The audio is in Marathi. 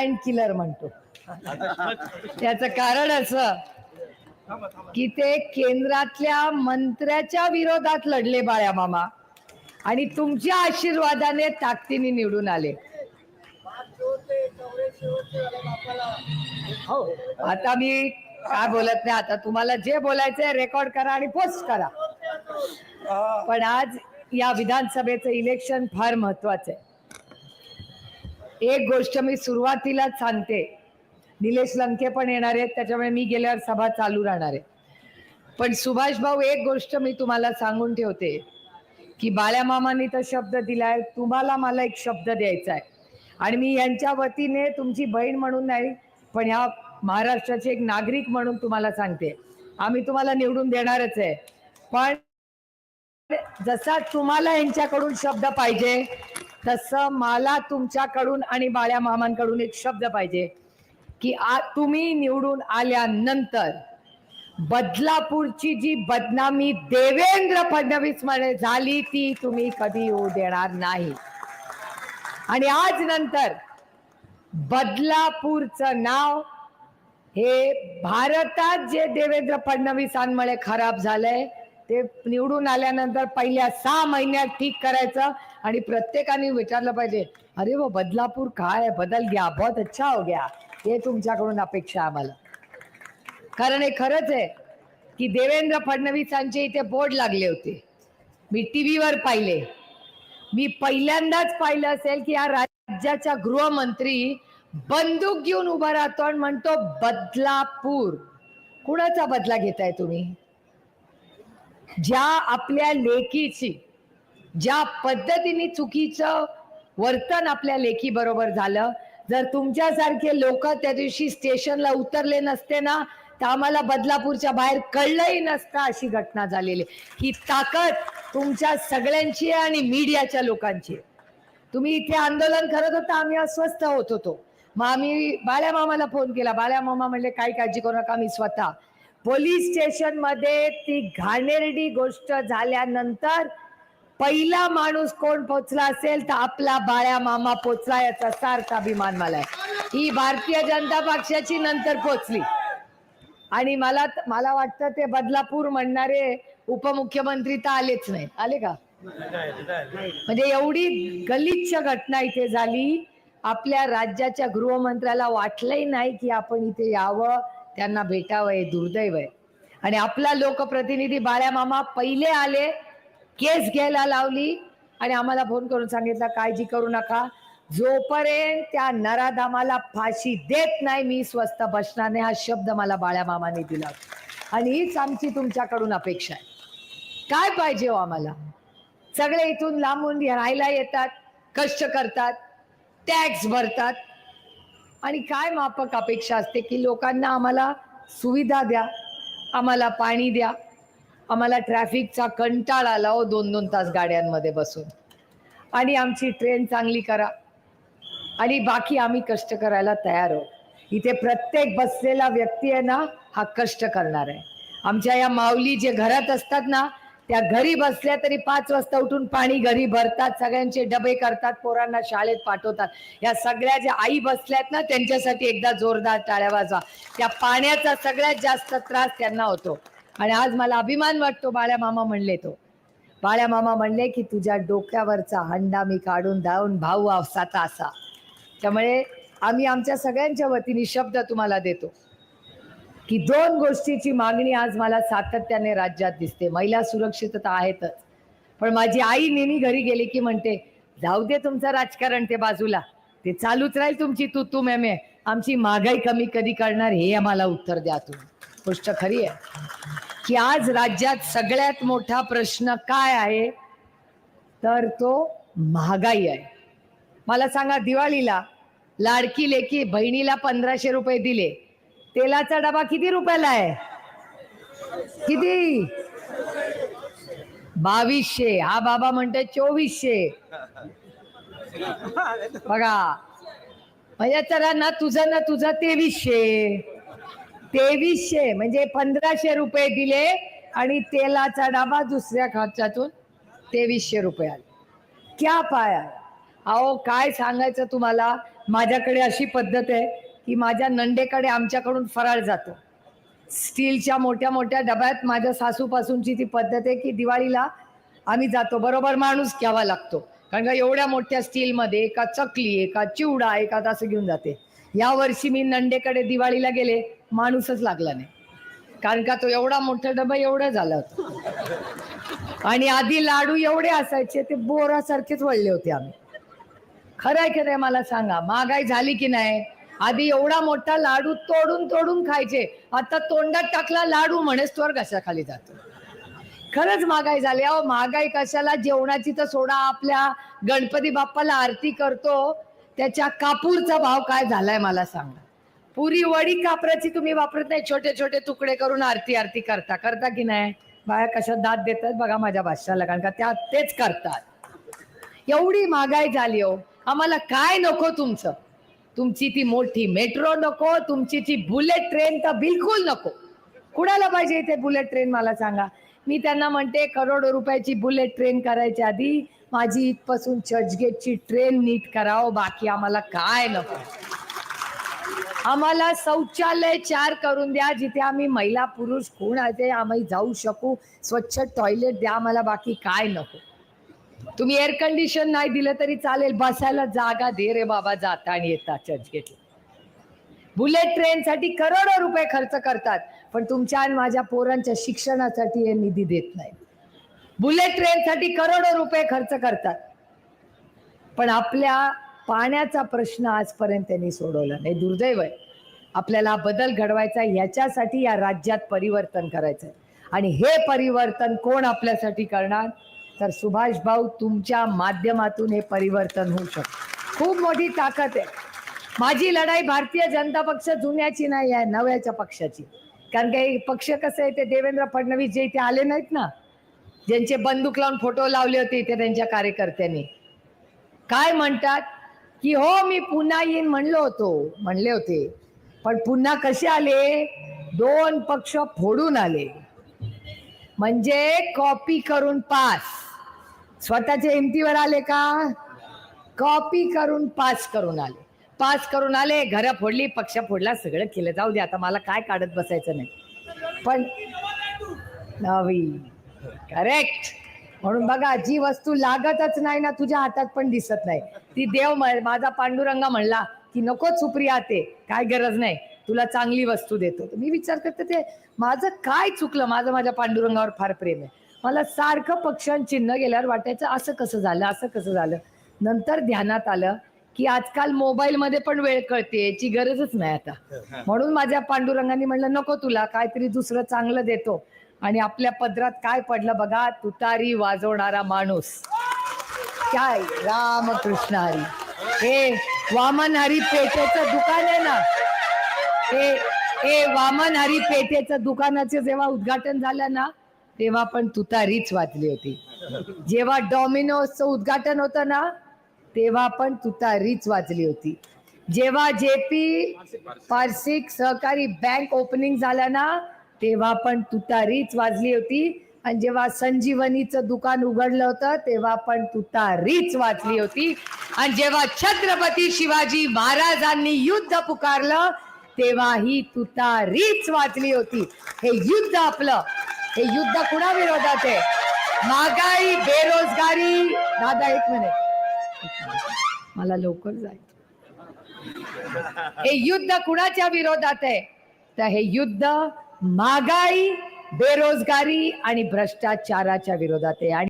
जायंट किलर म्हणतो. त्याचं कारण असं की ते केंद्रातल्या मंत्र्याच्या विरोधात लढले बाळ्या मामा. आणि तुमच्या आशीर्वादाने ताकदीने निवडून आले. हो आता मी काय बोलत नाही आता तुम्हाला जे बोलायचंय रेकॉर्ड करा आणि पोस्ट करा. पण आज या विधानसभेचं इलेक्शन फार महत्वाचं आहे. एक गोष्ट मी सुरुवातीलाच सांगते. निलेश लंके पण येणार आहेत त्याच्यामुळे मी गेल्यावर सभा चालू राहणार आहे. पण सुभाष भाऊ एक गोष्ट मी तुम्हाला सांगून ठेवते की बाळ्या मामांनी तर शब्द दिलाय तुम्हाला मला एक शब्द द्यायचा आहे. आणि मी यांच्या वतीने तुमची बहीण म्हणून नाही पण ह्या महाराष्ट्राचे एक नागरिक म्हणून तुम्हाला सांगते. आम्ही तुम्हाला निवडून देणारच आहे. पण जसा तुम्हाला यांच्याकडून शब्द पाहिजे तसं मला तुमच्याकडून आणि बाळ्या मामांकडून एक शब्द पाहिजे की आ तुम्ही निवडून आल्यानंतर बदलापूरची जी बदनामी देवेंद्र फडणवीसमध्ये झाली ती तुम्ही कधी होऊ देणार नाही. आणि आज नंतर बदलापूरचं नाव हे भारतात जे देवेंद्र फडणवीसांमुळे खराब झालंय ते निवडून आल्यानंतर पहिल्या सहा महिन्यात ठीक करायचं आणि प्रत्येकाने विचारलं पाहिजे अरे व बदलापूर काय आहे? बदल घ्या बहुत अच्छा हो गया. हे तुमच्याकडून अपेक्षा आम्हाला. कारण हे खरंच आहे की देवेंद्र फडणवीसांचे इथे बोर्ड लागले होते. मी टी व्हीवर पाहिले. मी पहिल्यांदाच पाहिलं असेल की या राज्याच्या गृहमंत्री बंदूक घेऊन उभा राहतो आणि म्हणतो बदलापूर. कुणाचा बदला घेताय तुम्ही? ज्या आपल्या लेकीची ज्या पद्धतीने चुकीचं वर्तन आपल्या लेखी बरोबर झालं जर तुमच्यासारखे लोक त्या दिवशी स्टेशनला उतरले नसते ना तर आम्हाला बदलापूरच्या बाहेर कळलंही नसतं अशी घटना झालेली. ही ताकद तुमच्या सगळ्यांची आहे आणि मीडियाच्या लोकांची आहे. तुम्ही इथे आंदोलन करत होता आम्ही अस्वस्थ होत होतो. मग आम्ही बाळ्या मामाला फोन केला. बाळ्या मामा म्हणले काही काळजी करू नका मी स्वतः. पोलीस स्टेशनमध्ये ती घाणेरडी गोष्ट झाल्यानंतर पहिला माणूस कोण पोचला असेल तर आपला बाळ्या मामा पोचला याचा सार्थ अभिमान मला आहे. ही भारतीय जनता पक्षाची नंतर पोचली. आणि मला मला वाटतं ते बदलापूर म्हणणारे उपमुख्यमंत्री तर आलेच नाही आले का? म्हणजे एवढी गलिच्छ घटना इथे झाली. आपल्या राज्याच्या गृहमंत्र्याला वाटलंही नाही की आपण इथे यावं. त्यांना भेटावं हे दुर्दैव आहे. आणि आपला लोकप्रतिनिधी बाळ्या मामा पहिले आले. केस घ्यायला लावली आणि आम्हाला फोन करून सांगितलं काळजी करू नका. जोपर्यंत त्या नराधामाला फाशी देत नाही मी स्वस्त बसणार नाही. हा शब्द मला बाळ्या मामाने दिला आणि हीच आमची तुमच्याकडून अपेक्षा आहे. काय पाहिजे हो आम्हाला? सगळे इथून लांबून राहायला येतात कष्ट करतात टॅक्स भरतात. आणि काय मापक अपेक्षा असते की लोकांना आम्हाला सुविधा द्या आम्हाला पाणी द्या. आम्हाला ट्रॅफिकचा कंटाळा आला हो दोन दोन तास गाड्यांमध्ये बसून. आणि आमची ट्रेन चांगली करा. आणि बाकी आम्ही कष्ट करायला तयार आहोत. इथे प्रत्येक बसलेला व्यक्ती आहे ना हा कष्ट करणार आहे. आमच्या या माऊली जे घरात असतात ना त्या घरी बसल्या तरी पाच वाजता उठून पाणी घरी भरतात सगळ्यांचे डबे करतात पोरांना शाळेत पाठवतात. या सगळ्या ज्या आई बसल्यात ना त्यांच्यासाठी एकदा जोरदार टाळ्या वाजवा. त्या पाण्याचा सगळ्यात जास्त त्रास त्यांना होतो. आणि आज मला अभिमान वाटतो बाळ्या मामा म्हणले तो. बाळ्या मामा म्हणले की तुझ्या डोक्यावरचा हंडा मी काढून धावून भाऊ असाचा असा त्यामुळे आम्ही आमच्या सगळ्यांच्या वतीने शब्द तुम्हाला देतो की दोन गोष्टीची मागणी आज मला सातत्याने राज्यात दिसते. महिला सुरक्षितता आहेतच. पण माझी आई नेहमी घरी गेली की म्हणते जाऊ दे तुमचं राजकारण ते बाजूला. ते चालूच राहील तुमची तू तू मेमे आमची महागाई कमी कधी करणार हे आम्हाला उत्तर द्या तुम्ही. गोष्ट खरी आहे की आज राज्यात सगळ्यात मोठा प्रश्न काय आहे? तर तो महागाई आहे. मला सांगा दिवाळीला लाडकी लेकी बहिणीला पंधराशे रुपये दिले तेलाचा डबा किती रुपयाला आहे? किती? बावीसशे. हा बाबा म्हणतोय चोवीसशे. बघा म्हणजे तर ना तुझं ना तुझं तेवीसशे. तेवीसशे म्हणजे पंधराशे रुपये दिले आणि तेलाचा डबा दुसऱ्या खर्चातून तेवीसशे रुपये आले. क्या पाया? अहो काय सांगायचं तुम्हाला? माझ्याकडे अशी पद्धत आहे की माझ्या नंडेकडे आमच्याकडून फराळ जातो. स्टीलच्या मोठ्या मोठ्या डब्यात माझ्या सासूपासूनची ती पद्धत आहे की दिवाळीला आम्ही जातो. बरोबर माणूस घ्यावा लागतो. कारण का एवढ्या मोठ्या स्टीलमध्ये एका चकली एका चिवडा एका असं घेऊन जाते. या वर्षी मी नंडेकडे दिवाळीला गेले माणूसच लागला नाही. कारण का तो एवढा मोठा डबा एवढा झाला होता. आणि आधी लाडू एवढे असायचे ते बोरासारखेच वळले होते आम्ही. खरंय खरंय मला सांगा महागाई झाली की नाही? आधी एवढा मोठा लाडू तोडून तोडून खायचे आता तोंडात टाकला लाडू म्हणे स्वर कशाखाली जातो? खरंच महागाई झाली. अहो महागाई कशाला? जेवणाची तर सोडा आपल्या गणपती बाप्पाला आरती करतो त्याच्या कापूरचा भाव काय झालाय मला सांगा. पुरी वडी कापराची तुम्ही वापरत नाही छोटे छोटे तुकडे करून आरती आरती करता. करता की नाही? बाया कशा दात देतात बघा माझ्या भाषाला कारण का त्या तेच करतात. एवढी महागाई झाली हो. आम्हाला काय नको तुमचं? तुमची ती मोठी मेट्रो नको तुमची ती बुलेट ट्रेन तर बिलकुल नको. कुणाला पाहिजे इथे बुलेट ट्रेन मला सांगा. मी त्यांना म्हणते करोडो रुपयाची बुलेट ट्रेन करायच्या आधी माझी इथपासून चर्चगेटची ट्रेन नीट करावं बाकी आम्हाला काय नको. आम्हाला शौचालय चार करून द्या जिथे आम्ही महिला पुरुष कोण आहे ते आम्ही जाऊ शकू. स्वच्छ टॉयलेट द्या आम्हाला बाकी काय नको. तुम्ही एअर कंडिशन नाही दिलं तरी चालेल बसायला जागा दे रे बाबा जाता आणि येता चर्चगेटला बुलेट ट्रेनसाठी करोडो रुपये खर्च करतात पण तुमच्या आणि माझ्या पोरांच्या शिक्षणासाठी हे निधी देत नाही बुलेट ट्रेनसाठी करोडो रुपये खर्च करतात. पण आपल्या पाण्याचा प्रश्न आजपर्यंत त्यांनी सोडवला नाही. दुर्दैव आहे. आपल्याला बदल घडवायचा ह्याच्यासाठी याच्यासाठी या राज्यात परिवर्तन करायचं आहे. आणि हे परिवर्तन कोण आपल्यासाठी करणार? तर सुभाष भाऊ तुमच्या माध्यमातून हे परिवर्तन होऊ शकतं. खूप मोठी ताकद आहे. माझी लढाई भारतीय जनता पक्ष जुन्याची नाही आहे नव्याच्या पक्षाची. कारण काही पक्ष कसं आहे ते देवेंद्र फडणवीस जे इथे आले नाहीत ना ज्यांचे बंदूक लावून फोटो लावले होते इथे त्यांच्या कार्यकर्त्यांनी. काय म्हणतात? की हो मी पुन्हा येईन म्हणलो होतो. म्हणले होते. पण पुन्हा कसे आले? दोन पक्ष फोडून आले. म्हणजे कॉपी करून पास स्वतःच्या हिमतीवर आले का? कॉपी करून पास करून आले. पास करून आले घरं फोडली पक्ष फोडला सगळं केलं. जाऊ दे आता मला काय काढत बसायचं नाही. पण नवी. करेक्ट म्हणून बघा जी वस्तू लागतच नाही ना तुझ्या हातात पण दिसत नाही. ती देव माझा पांडुरंगा म्हणला की नको सुप्रिया ते काय गरज नाही. तुला चांगली वस्तू देतो. मी विचार करते ते माझं काय चुकलं? माझं माझ्या पांडुरंगावर फार प्रेम आहे. मला सारखं पक्षां चिन्ह गेल्यावर वाटायचं असं कसं झालं असं कसं झालं? नंतर ध्यानात आलं की आजकाल मोबाईलमध्ये पण वेळ कळते याची गरजच नाही आता. म्हणून माझ्या पांडुरंगाने म्हणलं नको तुला काहीतरी दुसरं चांगलं देतो. आणि आपल्या पदरात काय पडलं बघा? तुतारी वाजवणारा माणूस. काय? रामकृष्ण हरी. हे वामन हरी पेठेचं दुकान आहे ना? हे हे वामन हरी पेठेचं दुकानाचं जेव्हा उद्घाटन झालं ना तेव्हा पण तुतारीच वाजली होती. जेव्हा डॉमिनोजचं उद्घाटन होतं ना तेव्हा पण तुतारीच वाजली होती. जेव्हा जेपी पार्सिक सहकारी बँक ओपनिंग झालं ना तेव्हा पण तुतारीच वाजली होती. आणि जेव्हा संजीवनीचं दुकान उघडलं होतं तेव्हा पण तुतारीच वाजली होती. आणि जेव्हा छत्रपती शिवाजी महाराजांनी युद्ध पुकारलं तेव्हा ही तुतारीच वाचली होती. हे युद्ध आपलं. हे युद्ध कुणा विरोधात आहे? महागाई बेरोजगारी. दादा एक मिनिट. मला लवकर जायचं. हे युद्ध कुणाच्या विरोधात आहे? तर हे युद्ध महागाई बेरोजगारी आणि भ्रष्टाचाराच्या विरोधात आहे. आणि